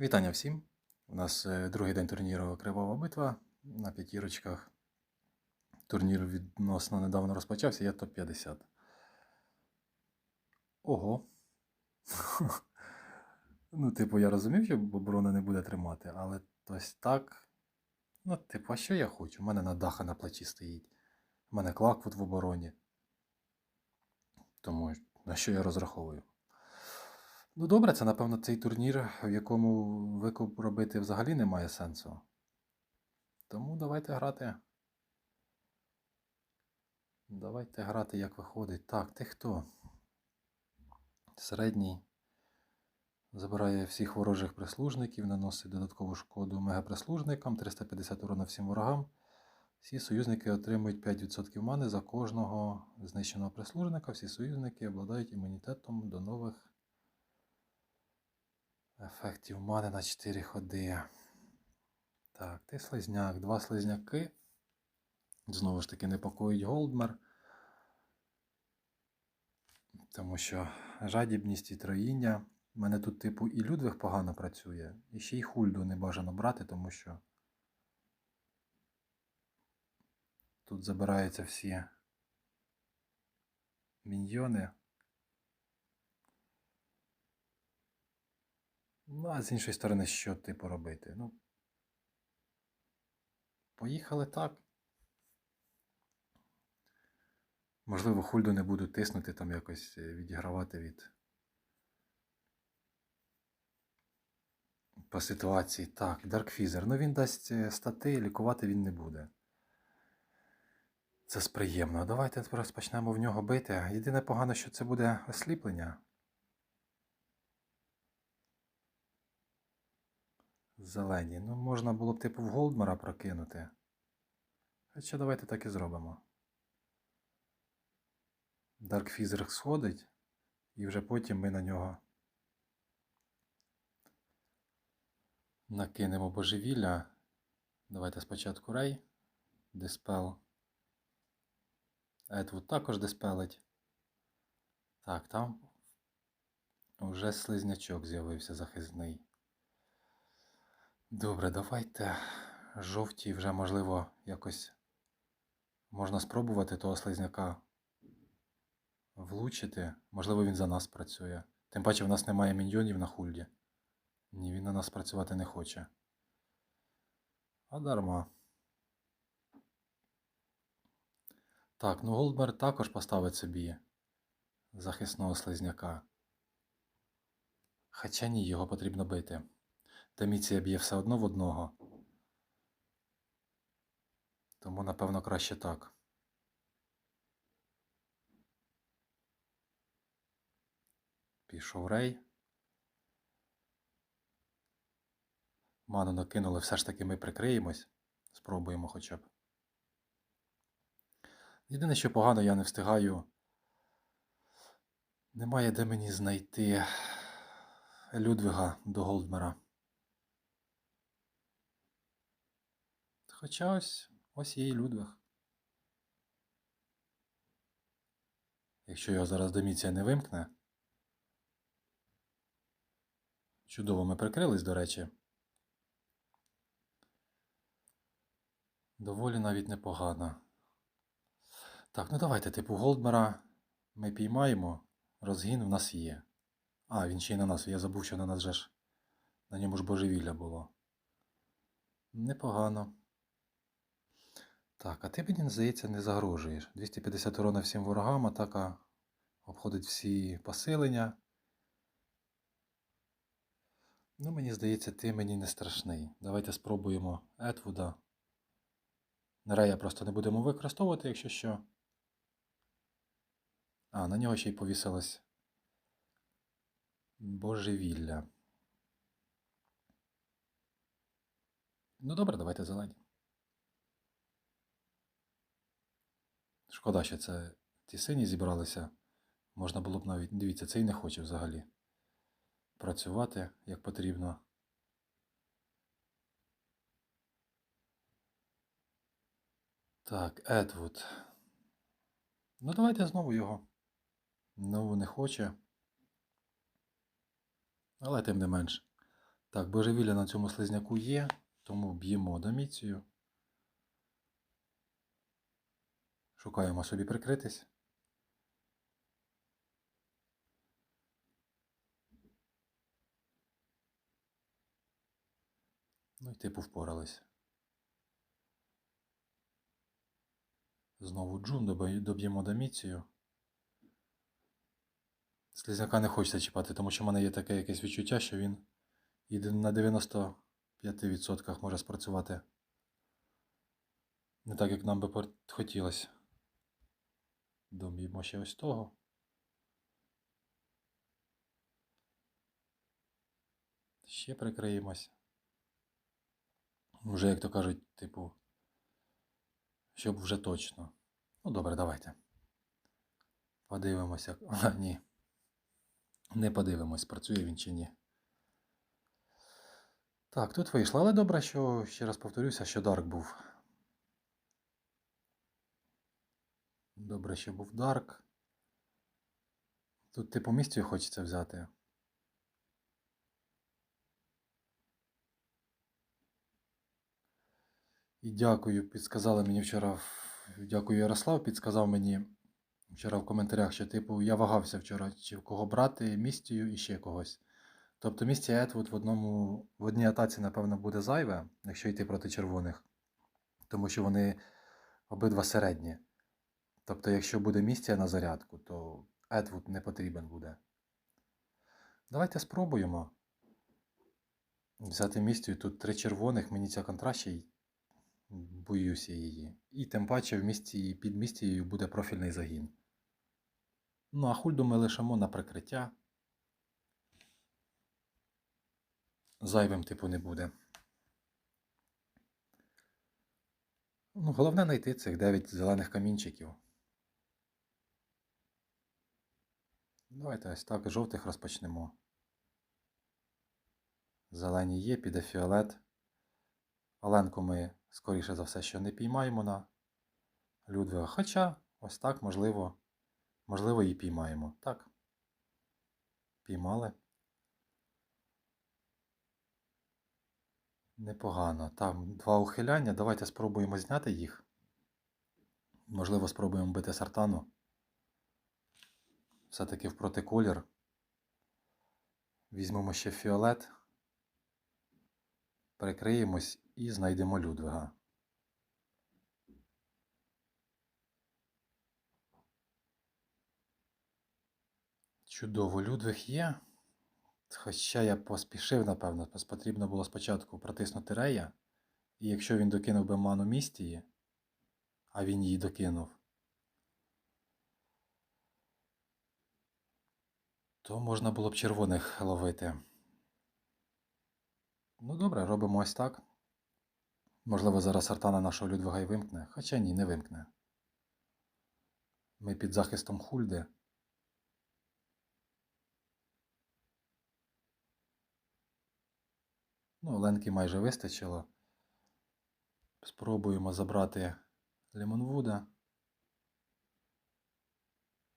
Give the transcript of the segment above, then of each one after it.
Вітання всім! У нас е, другий день турніру Кривава битва на п'ятірочках. Турнір відносно недавно розпочався, я топ-50. Ого. ну, типу, я розумів, що оборона не буде тримати, але ось так. Ну, типу, а що я хочу? У мене на даха на плечі стоїть. У мене Клакфут в обороні. Тому на що я розраховую? Ну, добре, це, напевно, цей турнір, в якому викуп робити взагалі немає сенсу. Тому давайте грати. Давайте грати, як виходить. Так, ти хто? Середній. Забирає всіх ворожих прислужників, наносить додаткову шкоду мегаприслужникам, 350 урона всім ворогам. Всі союзники отримують 5% мани за кожного знищеного прислужника. Всі союзники обладають імунітетом до нових ефектів мани на 4 ходи. Так, ти слизняк, два слизняки. Знову ж таки, непокоїть Голдмер. Тому що жадібність і троїння. У мене тут, типу, і Людвиг погано працює, і ще й Хульду не бажано брати, тому що тут забираються всі міньйони. Ну, а з іншої сторони, що типу робити? Ну, поїхали так. Можливо, Хульду не буду тиснути, там якось е, відігравати від. По ситуації. Так, Даркфізер. Ну він дасть е, стати, лікувати він не буде. Це сприємно. Давайте розпочнемо в нього бити. Єдине погано, що це буде осліплення. Зелені. Ну, можна було б типу в Голдмара прокинути. Хоча давайте так і зробимо. Даркфізер сходить, і вже потім ми на нього накинемо божевілля. Давайте спочатку рей. Диспел. Едвуд також диспелить. Так, там вже слизнячок з'явився захисний. Добре, давайте. Жовті вже, можливо, якось можна спробувати того слизняка влучити. Можливо, він за нас працює. Тим паче в нас немає міньйонів на хульді. Ні, він на нас працювати не хоче. А дарма. Так, ну Голдберг також поставить собі захисного слизняка. Хоча ні, його потрібно бити. Деміція б'є все одно в одного. Тому, напевно, краще так. Пішов рей. Ману накинули, все ж таки ми прикриємось. Спробуємо хоча б. Єдине, що погано, я не встигаю. Немає де мені знайти Людвига до Голдмера. Хоча ось ось є і Людвиг. Якщо його зараз Доміція не вимкне. Чудово ми прикрились, до речі. Доволі навіть непогано. Так, ну давайте, типу, Голдмера ми піймаємо. Розгін в нас є. А, він ще й на нас. Я забув, що на нас же ж. На ньому ж божевілля було. Непогано. Так, а ти мені, здається, не загрожуєш. 250 урона всім ворогам, атака обходить всі посилення. Ну, мені здається, ти мені не страшний. Давайте спробуємо Етвуда. Нерея просто не будемо використовувати, якщо що. А, на нього ще й повісилось божевілля. Ну добре, давайте зелені. Шкода, що це ті сині зібралися. Можна було б навіть. Дивіться, цей не хоче взагалі працювати як потрібно. Так, Едвуд. Ну, давайте знову його. Знову не хоче. Але тим не менш. Так, божевілля на цьому слизняку є, тому б'ємо доміцію. Шукаємо собі прикритись. Ну і типу впорались. Знову джун, доб'ємо доміцію. Слизняка не хочеться чіпати, тому що в мене є таке якесь відчуття, що він на 95% може спрацювати. Не так, як нам би хотілося. Доб'ємо ще ось того. Ще прикриємось. Вже, як то кажуть, типу, щоб вже точно. Ну, добре, давайте. Подивимося. А, ні. Не подивимось, працює він чи ні. Так, тут вийшло, але добре, що ще раз повторюся, що Дарк був. Добре, що був Дарк. Тут типу місцю хочеться взяти. І дякую, підсказали мені вчора. Дякую, Ярослав, підсказав мені вчора в коментарях, що типу я вагався вчора, чи в кого брати містію і ще когось. Тобто місія Етвуд в одному в одній атаці, напевно, буде зайве, якщо йти проти червоних, тому що вони обидва середні. Тобто, якщо буде місія на зарядку, то Етвуд не потрібен буде. Давайте спробуємо взяти місію. Тут три червоних, мені ця контра ще й боюся її. І тим паче в місті під містією буде профільний загін. Ну, а хульду ми лишимо на прикриття. Зайвим типу не буде. Ну, головне знайти цих 9 зелених камінчиків. Давайте ось так, жовтих розпочнемо. Зелені є, піде фіолет. Оленку ми, скоріше за все, що не піймаємо на Людвига. Хоча, ось так, можливо, можливо, і піймаємо. Так. Піймали. Непогано. Там два ухиляння. Давайте спробуємо зняти їх. Можливо, спробуємо бити сартану. Все-таки в протиколір. Візьмемо ще фіолет. Прикриємось і знайдемо Людвига. Чудово, Людвиг є. Хоча я поспішив, напевно, потрібно було спочатку протиснути Рея. І якщо він докинув би ману містії, а він її докинув, то можна було б червоних ловити. Ну добре, робимо ось так. Можливо, зараз Артана нашого Людвига й вимкне, хоча ні, не вимкне. Ми під захистом Хульди. Ну, Ленки майже вистачило. Спробуємо забрати Лімонвуда.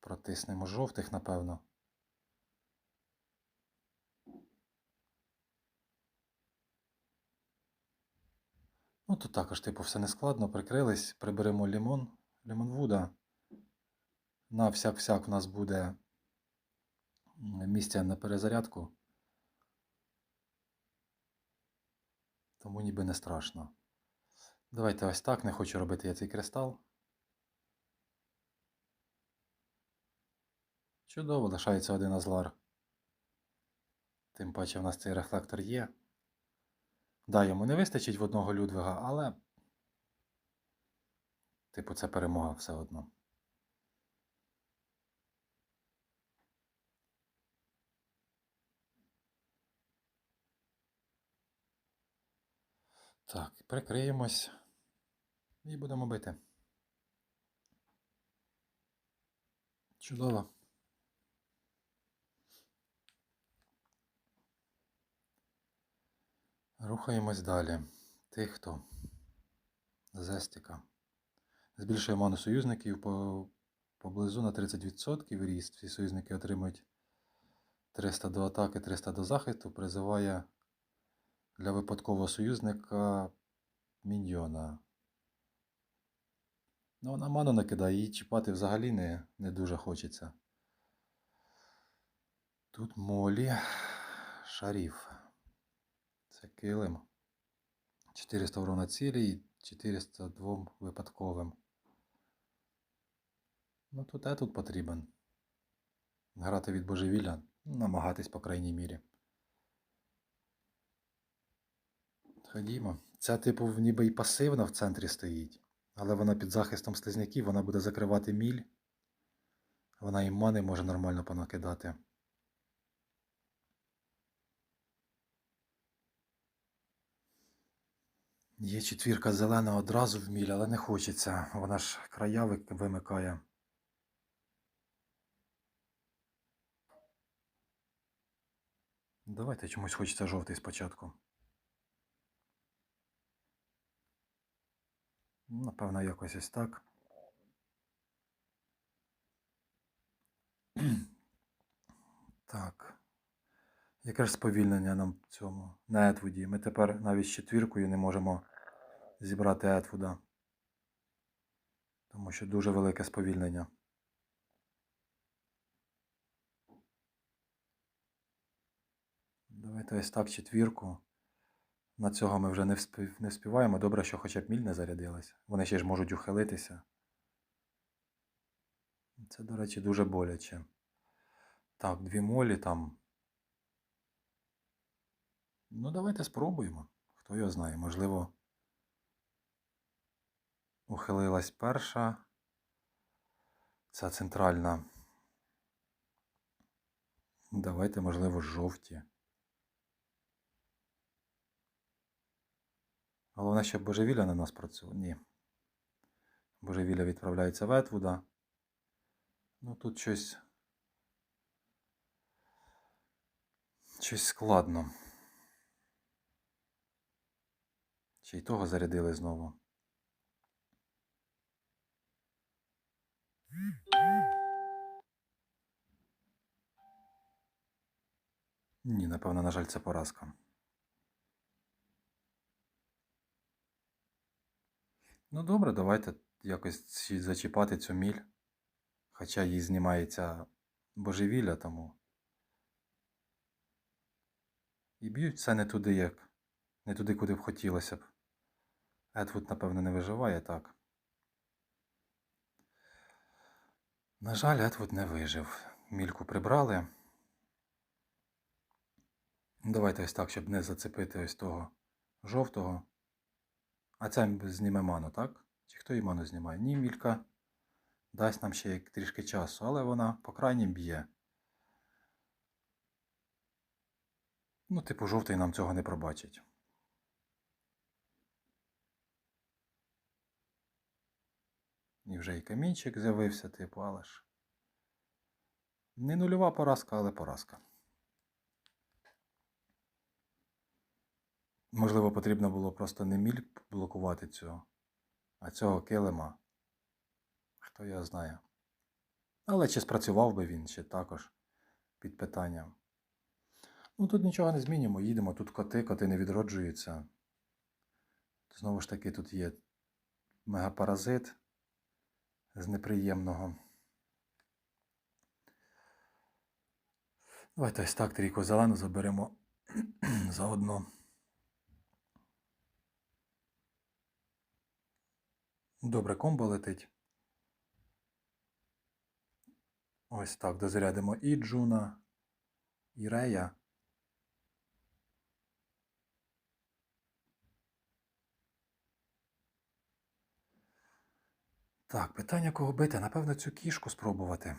Протиснемо жовтих, напевно. Ну, тут також, типу, все нескладно. Прикрились, приберемо лімон, Лімонвуда. На всяк-всяк у нас буде м, місця на перезарядку. Тому ніби не страшно. Давайте ось так, не хочу робити я цей кристал. Чудово, лишається один азлар. Тим паче в нас цей рефлектор є. Да, йому не вистачить в одного Людвига, але. Типу, це перемога все одно. Так, прикриємось і будемо бити. Чудово. Рухаємось далі. Тих, хто Зестіка. Збільшує ману союзників по, поблизу на 30% ріст. Всі союзники отримують 300 до атаки, 300 до захисту. Призиває для випадкового союзника міньйона. Ну, вона ману накидає, її чіпати взагалі не, не дуже хочеться. Тут молі, шаріф. Це килим. 400 урона цілі і 402 випадковим. Ну тут етут потрібен. Грати від божевілля, намагатись, по крайній мірі. Ходімо. Ця, типу, ніби і пасивна в центрі стоїть, але вона під захистом слизняків, вона буде закривати міль. Вона і мани може нормально понакидати. Є четвірка зелена одразу в міль, але не хочеться. Вона ж края вимикає. Давайте чомусь хочеться жовтий спочатку. Напевно, якось ось так. Так. Яке ж сповільнення нам в цьому? На Етвуді. Ми тепер навіть з четвіркою не можемо зібрати Етвуда. Тому що дуже велике сповільнення. Давайте ось так четвірку. На цього ми вже не, вспів... не вспіваємо. Добре, що хоча б міль не зарядилась. Вони ще ж можуть ухилитися. Це, до речі, дуже боляче. Так, дві молі там. Ну, давайте спробуємо. Хто його знає, можливо. Ухилилась перша. Ця центральна. Давайте, можливо, жовті. Головне, щоб божевілля на нас працювало. Ні. Божевілля відправляється в Етвуда. Ну тут щось. Щось складно. Ще й того зарядили знову. Ні, напевно, на жаль, це поразка. Ну добре, давайте якось зачіпати цю міль. Хоча їй знімається божевілля тому. І б'ють це не туди, як. Не туди, куди б хотілося б. Едвуд, напевно, не виживає так. На жаль, Едвуд не вижив. Мільку прибрали. Давайте ось так, щоб не зацепити ось того жовтого. А це зніме ману, так? Чи хто її ману знімає? Ні, мілька дасть нам ще трішки часу, але вона по крайнім б'є. Ну, типу, жовтий нам цього не пробачить. І вже і камінчик з'явився, типу, але ж. Не нульова поразка, але поразка. Можливо, потрібно було просто не міль блокувати цього, а цього килима. Хто його знає. Але чи спрацював би він, чи також під питанням. Ну тут нічого не змінюємо, їдемо, тут коти, коти не відроджуються. Знову ж таки, тут є мегапаразит з неприємного. Давайте ось так трійку зелену заберемо заодно. Добре, комбо летить. Ось так, дозарядимо і Джуна, і Рея. Так, питання кого бити? Напевно, цю кішку спробувати.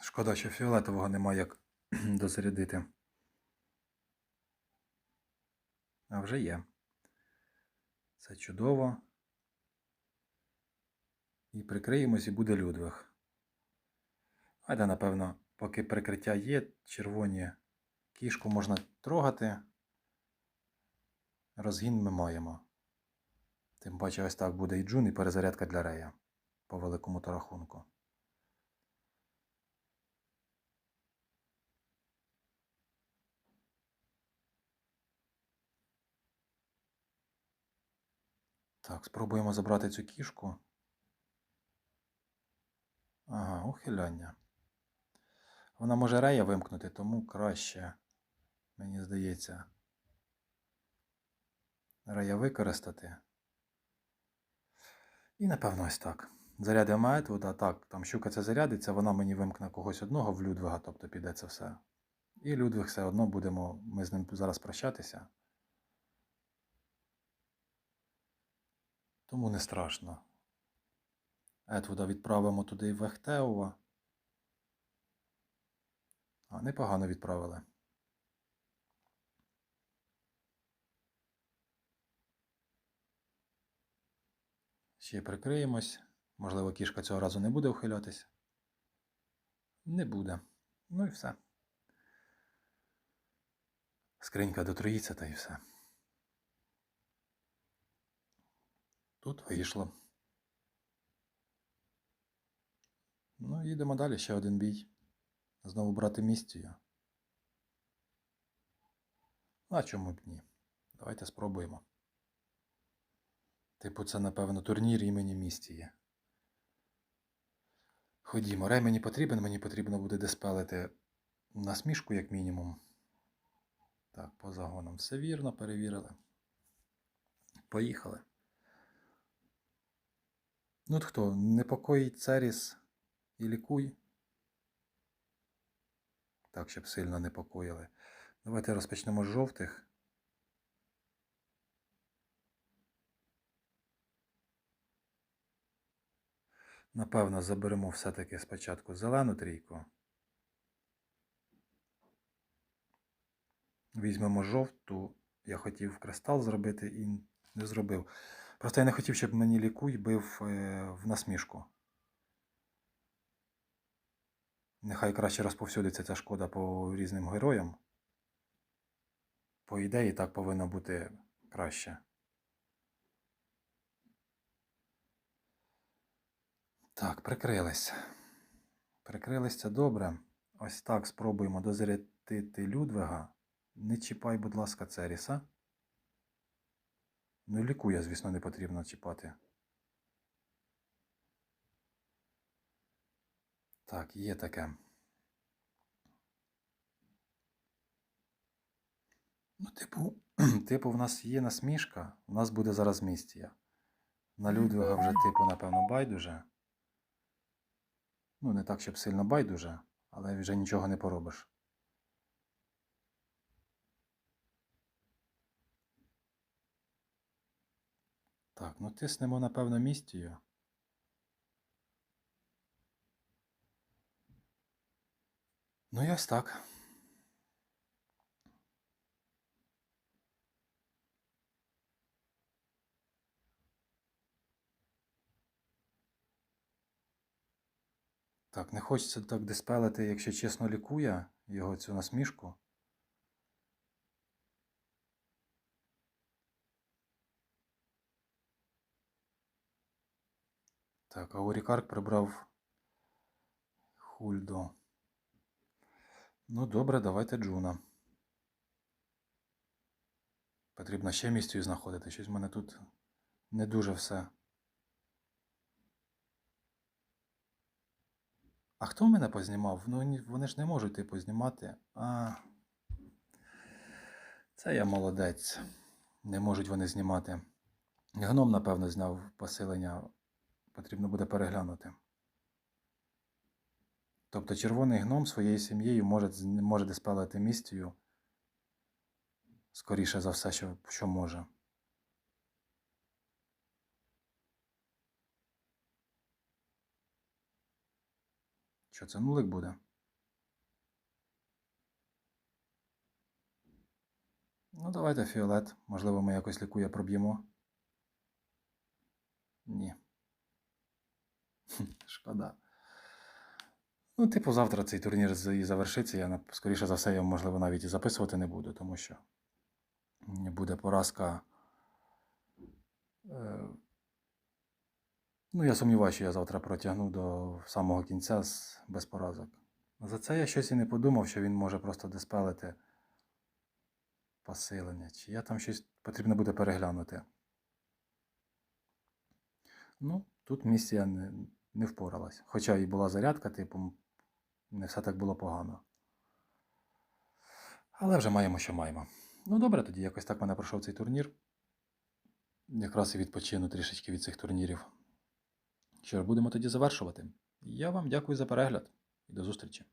Шкода, що фіолетового немає як дозарядити. А вже є. Це чудово. І прикриємось, і буде Людвиг. Але, напевно, поки прикриття є, червоні Кішку можна трогати. Розгін ми маємо. Тим паче ось так буде і джун, і перезарядка для рея по великому тарахунку. Так, спробуємо забрати цю кішку. Ага, ухиляння. Вона може рея вимкнути, тому краще мені здається, рея використати. І напевно ось так. Зарядимо Етвуда, так, там щука це зарядиться, вона мені вимкне когось одного в Людвига, тобто піде це все. І Людвиг все одно будемо, ми з ним зараз прощатися. Тому не страшно. Етвуда відправимо туди в Ехтеова. А, непогано відправили. Ще прикриємось. Можливо, кішка цього разу не буде ухилятись. Не буде. Ну і все. Скринька дотроїться та і все. Тут вийшло. Ну, їдемо далі, ще один бій. Знову брати місцію. А чому б ні? Давайте спробуємо. Типу, це, напевно, турнір імені містії. Ходімо, рей мені потрібен, мені потрібно буде диспелити насмішку, як мінімум. Так, по загонам все вірно, перевірили. Поїхали. Ну от хто? Непокоїть Церіс і лікуй. Так, щоб сильно непокоїли. Давайте розпочнемо з жовтих. Напевно, заберемо все-таки спочатку зелену трійку. Візьмемо жовту. Я хотів кристал зробити і не зробив. Просто я не хотів, щоб мені лікуй бив е, в насмішку. Нехай краще розповсюдиться ця шкода по різним героям. По ідеї так повинно бути краще. Так. Прикрились це добре. Ось так спробуємо дозарядити Людвига. Не чіпай, будь ласка, Церіса. Ну, лікуя, звісно, не потрібно чіпати. Так, є таке. Ну, типу, типу, в нас є насмішка, у нас буде зараз містія. На Людвига вже, типу, напевно, байдуже. Ну, не так, щоб сильно байдуже, але вже нічого не поробиш. Так, ну тиснемо, напевно, містію. Ну і ось так. Так, не хочеться так диспелити, якщо чесно, лікує його цю насмішку. Так, а Орікарк прибрав Хульдо. Ну, добре, давайте Джуна. Потрібно ще місцю знаходити. Щось в мене тут не дуже все. А хто мене познімав? Ну, вони ж не можуть типу знімати. А. Це я молодець. Не можуть вони знімати. Гном, напевно, зняв посилення. Потрібно буде переглянути. Тобто червоний гном своєю сім'єю може, може диспелити містію. Скоріше за все, що, що може. Що це нулик буде? Ну, давайте фіолет. Можливо, ми якось лікує проб'ємо. Ні. Шкода. Ну, типу, завтра цей турнір і завершиться. Я, скоріше за все, я, можливо, навіть і записувати не буду, тому що буде поразка. Ну, я сумніваюся, що я завтра протягну до самого кінця без поразок. За це я щось і не подумав, що він може просто диспелити посилення. Чи я там щось потрібно буде переглянути. Ну, тут місія не, не впоралась. Хоча і була зарядка, типу, не все так було погано. Але вже маємо, що маємо. Ну, добре, тоді якось так мене пройшов цей турнір. Якраз і відпочину трішечки від цих турнірів. Що ж, будемо тоді завершувати. Я вам дякую за перегляд і до зустрічі.